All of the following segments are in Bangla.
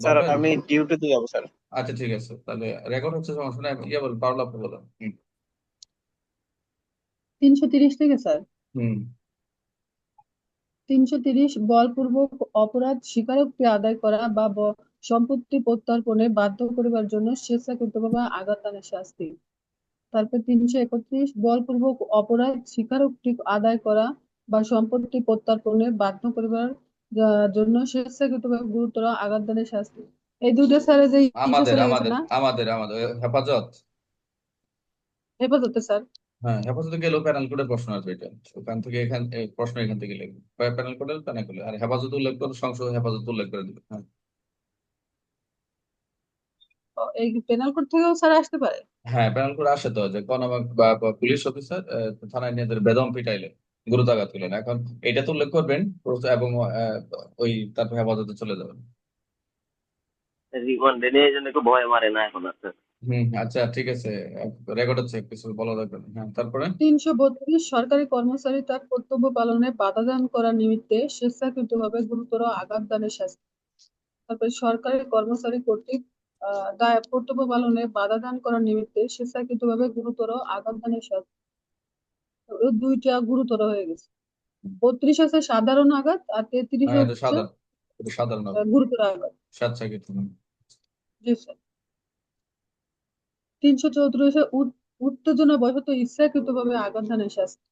স্যার বলবেন আমি ডিউটিতে যাব স্যার। আচ্ছা ঠিক আছে। তাহলে রেকর্ড হচ্ছে সমস্যা নাই ইয়ে বল পারলে আপনি বলেন। তিনশো তিরিশ থেকে স্যার। হুম। তিনশো তিরিশ বলপূর্বক অপরাধ স্বীকারোক্তি আদায় করা বা সম্পত্তি প্রত্যর্পণে বাধ্য করিবার জন্য স্বেচ্ছাকৃতভাবে আঘাত দানের শাস্তি। তারপর তিনশো একত্রিশ বলপূর্বক অপরাধ স্বীকারোক্তি আদায় করা বা সম্পত্তি প্রত্যর্পণে বাধ্য করিবার জন্য স্বেচ্ছাকৃতভাবে গুরুতর আঘাত দানের শাস্তি। এই দুইটা স্যারের যে আমাদের আমাদের আমাদের আমাদের হেফাজত। হেফাজতে স্যার। হ্যাঁ হেফাজতে গেলেও প্যানেল কোডের প্রশ্ন আসবে এটা। ওখান থেকে এখান প্রশ্ন এখান থেকে লিখবে। প্যানেল কোডের প্যানেল কোডে আর হেফাজত উল্লেখ করে সংসদ হেফাজত উল্লেখ করে দিবে। হ্যাঁ। এই পেনাল কোড থেকেও স্যার আসতে পারে? হ্যাঁ প্যানেল কোড আসে তো। যে কোন বা পুলিশ অফিসার থানায় নিয়ে বেদম পিটাইলে। গুরুতাঘাত করলেন। এখন এটা তো উল্লেখ করবেন এবং ওই তারপর হেফাজতে চলে যাবেন। রিমান্ডে নিয়ে এই জন্য একটু ভয় মারে না এখন আর। হুম আচ্ছা ঠিক আছে। রেকর্ড হচ্ছে কিছু বলা দরকার হ্যাঁ তারপরে? তিনশো বত্রিশ সরকারি কর্মচারী তার কর্তব্য পালনে বাধা দান করার নিমিত্তে স্বেচ্ছাকৃতভাবে গুরুতর আঘাত দানের শাস্তি। তারপরে সরকারি কর্মচারী কর্তৃক আহ দায় কর্তব্য পালনে বাধা দান করার নিমিত্তে স্বেচ্ছাকৃতভাবে গুরুতর আঘাত দানের শাস্তি। দুইটা গুরুতর হয়ে গেছে। বত্রিশ আছে সাধারণ আঘাত আর তেত্রিশ হ্যাঁ এটা হচ্ছে সাধারণ এটা সাধারণ গুরুতর আঘাত। হুম। জি স্যার তিনশো চৌত্রিশে উত্তেজনা বশত ইচ্ছাকৃতভাবে আঘাত শাস্তি।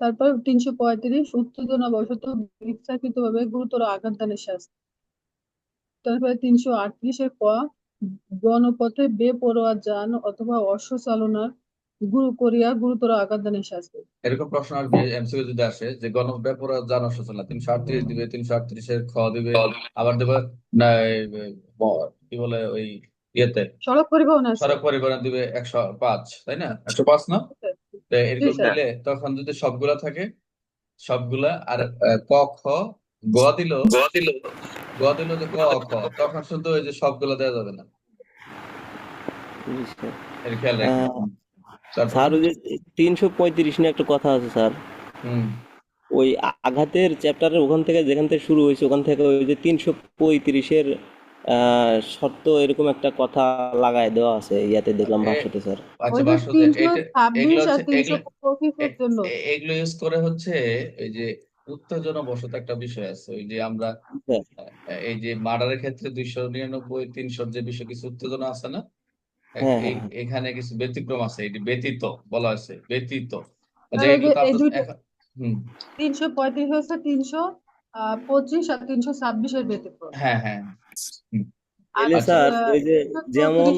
তারপর তিনশো পঁয়ত্রিশ উত্তেজনা বশত ইচ্ছাকৃতভাবে গুরুতর আঘাত দানের শাস্তি। তারপরে তিনশো আটত্রিশের ক গণপথে বেপরোয়া যান অথবা অশ্ব চালনার গুরু করিয়া গুরুতর আঘাত দানের শাস্তি এরকম প্রশ্ন আসবে এমসিকিউ যদি আসে যে গণ ব্যাপার জানা সূচনা তিনশো আটত্রিশ দিবে তিনশো আটত্রিশের খ দিবে আবার দেবে না কি বলে ওই ইয়েতে? সড়ক পরিবহন আছে। সড়ক পরিবহন দিবে একশো পাঁচ তাই না? একশো পাঁচ না? তো এরকম দিলে তখন যদি সবগুলা থাকে সবগুলা আর ক খ গ দিল গ দিল। যে ক খ তখন শুধু ওই যে সবগুলা দেওয়া যাবে না। এর খেয়াল রাখবেন তারপর স্যার ওই যে তিনশো পঁয়ত্রিশ নিয়ে একটা কথা আছে স্যার। হুম। ওই আঘাতের চ্যাপ্টারের ওখান থেকে যেখান থেকে শুরু হয়েছে ওখান থেকে ওই যে তিনশো পঁয়ত্রিশের আহ শর্ত এরকম একটা কথা লাগায় দেওয়া আছে ইয়াতে দেখলাম ভাষ্যতে স্যার। আচ্ছা যে বাসুদেব তিনশো এইটা ছাব্বিশ এগুলো আর হচ্ছে তিনশো পঁচিশের জন্য। এগুলো ইউজ করে হচ্ছে এই যে উত্তেজনা বশত একটা বিষয় আছে ওই যে আমরা এই যে মার্ডারের ক্ষেত্রে দুইশো নিরানব্বই তিনশোর যে বিষয় কিছু উত্তেজনা আছে না? হ্যাঁ, হ্যাঁ, এখানে কিছু ব্যতিক্রম আছে যে ব্যতীত বলা আছে ব্যতীত। তিনশো পঁয়ত্রিশ হচ্ছে তিনশো পঁচিশ আর তিনশো ছাব্বিশের ব্যতিক্রম। হ্যাঁ হ্যাঁ। স্যার ওই যে যেমন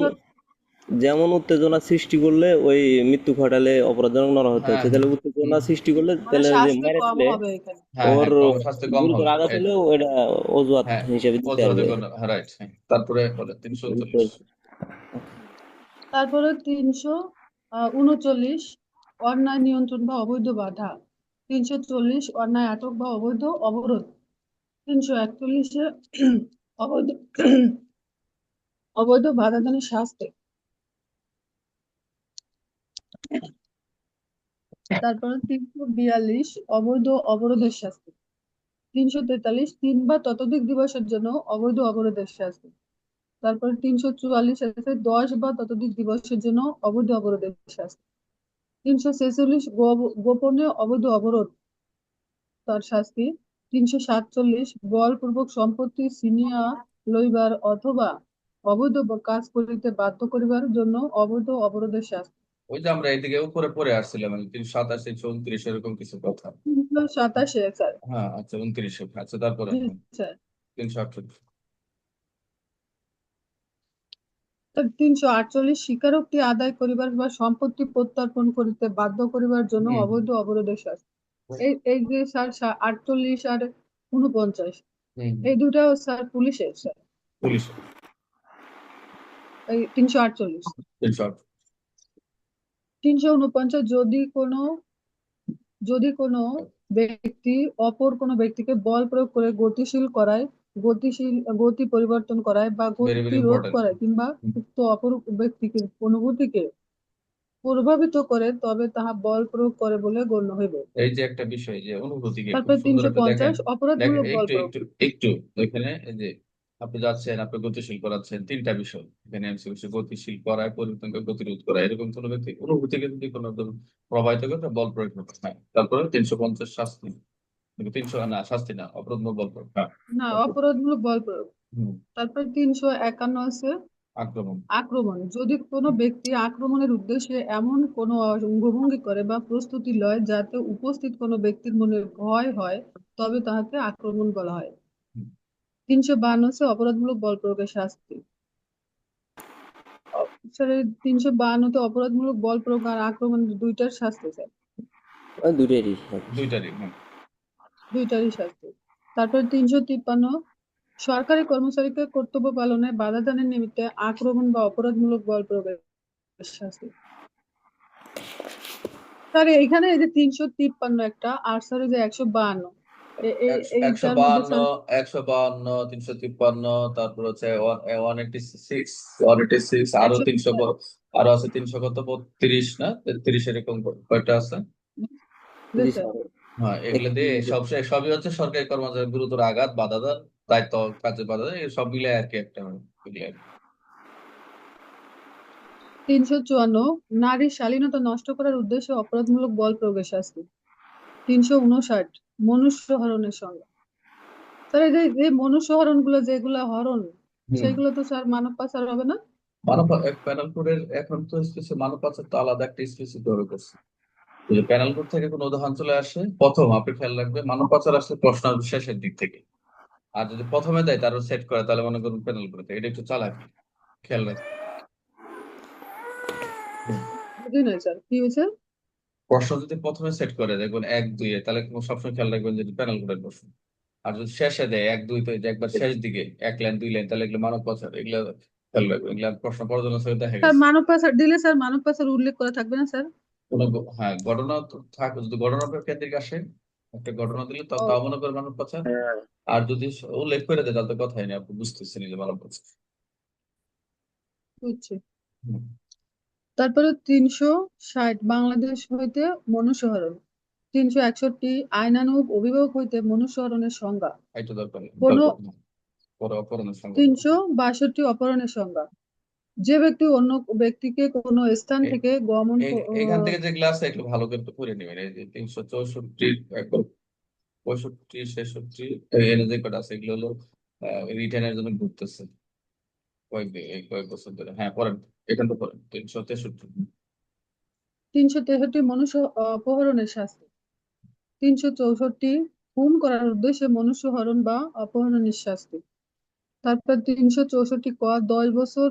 যেমন উত্তেজনা সৃষ্টি করলে ওই মৃত্যু ঘটালে অপরাধজনক নর হতে হ্যাঁ হচ্ছে তাহলে উত্তেজনা সৃষ্টি করলে মানে তাহলে যে শাস্তি মেরে দিলে হবে এখানে। হ্যাঁ ওর হ্যাঁ কম শাস্তি কম গুরুতর আঘাত হলেও এটা অজুহাত হ্যাঁ হিসেবে দিতে অজুহাতে রাইট হ্যাঁ তারপরে বলে তিনশো তারপরে তিনশো উনচল্লিশ অন্যায় নিয়ন্ত্রণ বা অবৈধ বাধা, তিনশো চল্লিশ অন্যায় আটক বা অবৈধ অবরোধ, তিনশো একচল্লিশে অবৈধ অবৈধ বাধা দানের শাস্তি তারপরে তিনশো বিয়াল্লিশ অবৈধ অবরোধের শাস্তি, তিনশো তেতাল্লিশ তিন বা ততোধিক দিবসের জন্য অবৈধ অবরোধের শাস্তি। তারপরে তিনশো চুয়াল্লিশ আছে দশ বা ততোধিক দিবসের জন্য অবৈধ অবরোধের শাস্তি তিনশো ছেচল্লিশ গোপনে অবৈধ অবরোধ তার শাস্তি। তিনশো সাতচল্লিশ বলপূর্বক সম্পত্তি ছিনিয়া লইবার অথবা অবৈধ কাজ করিতে বাধ্য করিবার জন্য অবৈধ অবরোধের শাস্তি। ওই যে আমরা এদিকে উপরে পড়ে আসছিলাম মানে তিনশো সাতাশ উনত্রিশ এরকম কিছু কথা? তিনশো সাতাশে স্যার। হ্যাঁ আচ্ছা উনত্রিশে। আচ্ছা তারপরে স্যার। তিনশো আটচল্লিশ। তিনশো আটচল্লিশ স্বীকারোক্তি আদায় করিবার বা সম্পত্তি প্রত্যর্পণ করিতে বাধ্য করিবার জন্য অবৈধ অবরোধের শাস্তি। এই এই যে স্যার আটচল্লিশ আর উনপঞ্চাশ এই দুটাও স্যার পুলিশের স্যার? পুলিশ এই তিনশো আটচল্লিশ। তিনশো তিনশো উনপঞ্চাশ যদি কোনো যদি কোনো ব্যক্তি অপর কোনো ব্যক্তিকে বল প্রয়োগ করে গতিশীল করায় গতিশীল গতি পরিবর্তন করায় বা গতি রোধ. করায় কিংবা উক্ত অপর ব্যক্তিকে অনুভূতিকে প্রভাবিত করে তবে তাহা বল প্রয়োগ করে বলে গণ্য হইবে। এই যে একটা বিষয় যে অনুভূতিকে তারপরে তিনশো পঞ্চাশ অপরাধমূলক বল একটু প্রয়োগ। একটু এখানে এই যে আপনি যাচ্ছেন আপনি গতিশীল করাচ্ছেন তিনটা বিষয়। এখানে এমসিকিউ গতিশীল করায় পরিবর্তনকে গতিরোধ করা এরকম কোনো ব্যক্তি অনুভূতিকে যদি কোনো প্রভাবিত করে বল প্রয়োগ করতে হয় তারপরে তিনশো পঞ্চাশ শাস্তি। তিনশো না শাস্তি না অপরাধমূলক বল প্রয়োগ। না। অপরাধমূলক বল প্রয়োগ। তারপর তিনশো একান্ন আছে আক্রমণ। আক্রমণ। যদি কোনো ব্যক্তি আক্রমণের উদ্দেশ্যে এমন কোনো অঙ্গভঙ্গি করে বা প্রস্তুতি লয় যাতে উপস্থিত কোনো ব্যক্তির মনে ভয় হয় তবে তাহাকে আক্রমণ বলা হয়। তিনশো বান্ন হচ্ছে অপরাধমূলক বল প্রয়োগের শাস্তি। স্যার তিনশো বান্নতে অপরাধমূলক বল প্রয়োগ আর আক্রমণ দুইটার শাস্তি স্যার দুইটারই। হ্যাঁ দুইটারই শাস্তি তারপর তিনশো তিপ্পান্ন সরকারি কর্মচারীকে কর্তব্য পালনে বাধা দানের নিমিত্তে আক্রমণ বা অপরাধমূলক বল প্রয়োগের শাস্তি স্যার এইখানে এই যে তিনশো তিপ্পান্ন একটা আর স্যার যে একশো বাহান্ন একশো বাহান্ন একশো বাহান্ন তিনশো তিপ্পান্ন তারপর হচ্ছে one eighty six one eighty six আরও তিনশো আরও আছে তিনশো কত? বত্রিশ না? তেত্রিশ এরকম কয়টা আছে? হ্যাঁ এগুলো দিয়ে সব সবই হচ্ছে সরকারি কর্মচারী গুরুতর আঘাত বাধা দান দায়িত্ব কাজে বাধা দেন সব মিলে আর কি একটা কি। তিনশো চুয়ান্ন নারীর শালীনতা নষ্ট করার উদ্দেশ্যে অপরাধমূলক বল প্রয়োগের শাস্তি তিনশো উনষাট মনুষ্য হরণের সঙ্গে স্যার এই যে মনুষ্য হরণগুলো যেগুলো হরণ সেগুলো তো স্যার মানব পাচার হবে না? মানব প্যানেল কোডের এখন তো স্পেসিফিক মানব পাচার তো আলাদা একটা স্পেসিফিক ভাবে করছে। যদি প্যানেল কোড থেকে কোনো উদাহরণ চলে আসে প্রথম আপনি খেয়াল রাখবেন মানব পাচার আসলে প্রশ্ন শেষের দিক থেকে। আর যদি প্রথমে দেয় তারও সেট করে তাহলে মনে করুন প্যানেল করে এটা একটু চালাকি খেয়াল হয়েছে প্রশ্ন যদি প্রথমে সেট করে দেখবেন এক দুই তাহলে সবসময় খেয়াল রাখবেন যে প্যানেল কোডের প্রশ্ন। আর যদি শেষে দেয় এক দুই তো একবার শেষ। দিকে এক লাইন দুই লাইন তাহলে এগুলো মানব পাচার এগুলো খেয়াল রাখবেন। এগুলো প্রশ্ন পর্যন্ত দেখা গেছে। মানব পাচার দিলে স্যার মানব পাচার উল্লেখ করা থাকবে না স্যার? কোনো হ্যাঁ ঘটনা তো থাক যদি ঘটনা কেন্দ্রিক আসে একটা ঘটনা দিলে তাও মনে করে মানব পাচার আর যদি উল্লেখ করে দেয় তাহলে কথাই নেই আপনি বুঝতেছেন যে মানব পাচার বুঝছি। তারপরে তিনশো ষাট বাংলাদেশ হইতে মনুষ্য হরণ তিনশো একষট্টি আইনানুগ অভিভাবক হইতে মনুষ্য হরণের সংজ্ঞা। এটা দরকার নেই। কোনো- তিনশো বাষট্টি অপহরণের সংজ্ঞা। যে ব্যক্তি অন্য ব্যক্তিকে কোনো স্থান থেকে গমন এখান থেকে যেগুলো আছে এগুলো ভালো করে একটু পড়ে নেবেন। এই যে তিনশো চৌষট্টি পঁয়ষট্টি ছেষট্টি এর যে কটা আছে এগুলো হলো রিটার্নের জন্য ঘুরতেছে। কয়েক দি- কয়েক বছর ধরে। হ্যাঁ পড়েন এখান তো পড়েন। তিনশো তেষট্টি। তিনশো তেষট্টি মনুষ্য অপহরণের শাস্তি। তিনশো চৌষট্টি খুন করার উদ্দেশ্যে মনুষ্য হরণ বা অপহরণের শাস্তি। তারপর তিনশো চৌষট্টি ক দশ বছর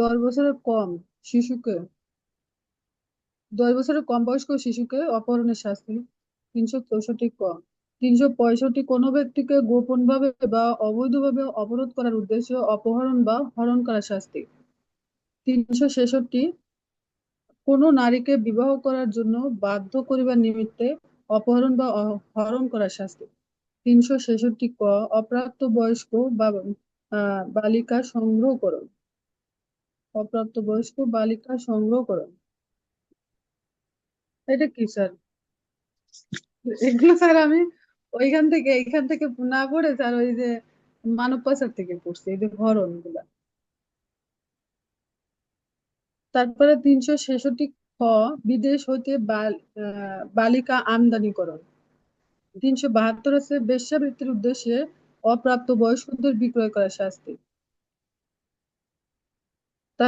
দশ বছরের কম শিশুকে, দশ বছরের কম বয়স্ক শিশুকে অপহরণের শাস্তি তিনশো চৌষট্টি ক। তিনশো পঁয়ষট্টি কোনো ব্যক্তিকে গোপনভাবে বা অবৈধভাবে অবরোধ করার উদ্দেশ্যে অপহরণ বা হরণ করার শাস্তি। তিনশো ছেষট্টি কোনো নারীকে বিবাহ করার জন্য বাধ্য করিবার নিমিত্তে অপহরণ বা হরণ করার শাস্তি। তিনশো ছেষট্টি ক অপ্রাপ্ত বয়স্ক বা বালিকা সংগ্রহকরণ অপ্রাপ্ত বয়স্ক বালিকা সংগ্রহকরণ এটা কি, স্যার? এগুলো, স্যার, আমি ওইখান থেকে, এইখান থেকে না পড়ে, স্যার, ওই যে মানব পাচার থেকে পড়ছি, এই যে হরণগুলা তারপরে তিনশো ছেষট্টি খ, বিদেশ হইতে বালিকা আমদানিকরণ। তিনশো বাহাত্তর আছে বেশ্যাবৃত্তির উদ্দেশ্যে অপ্রাপ্ত বয়স্কদের বিক্রয় করার শাস্তি।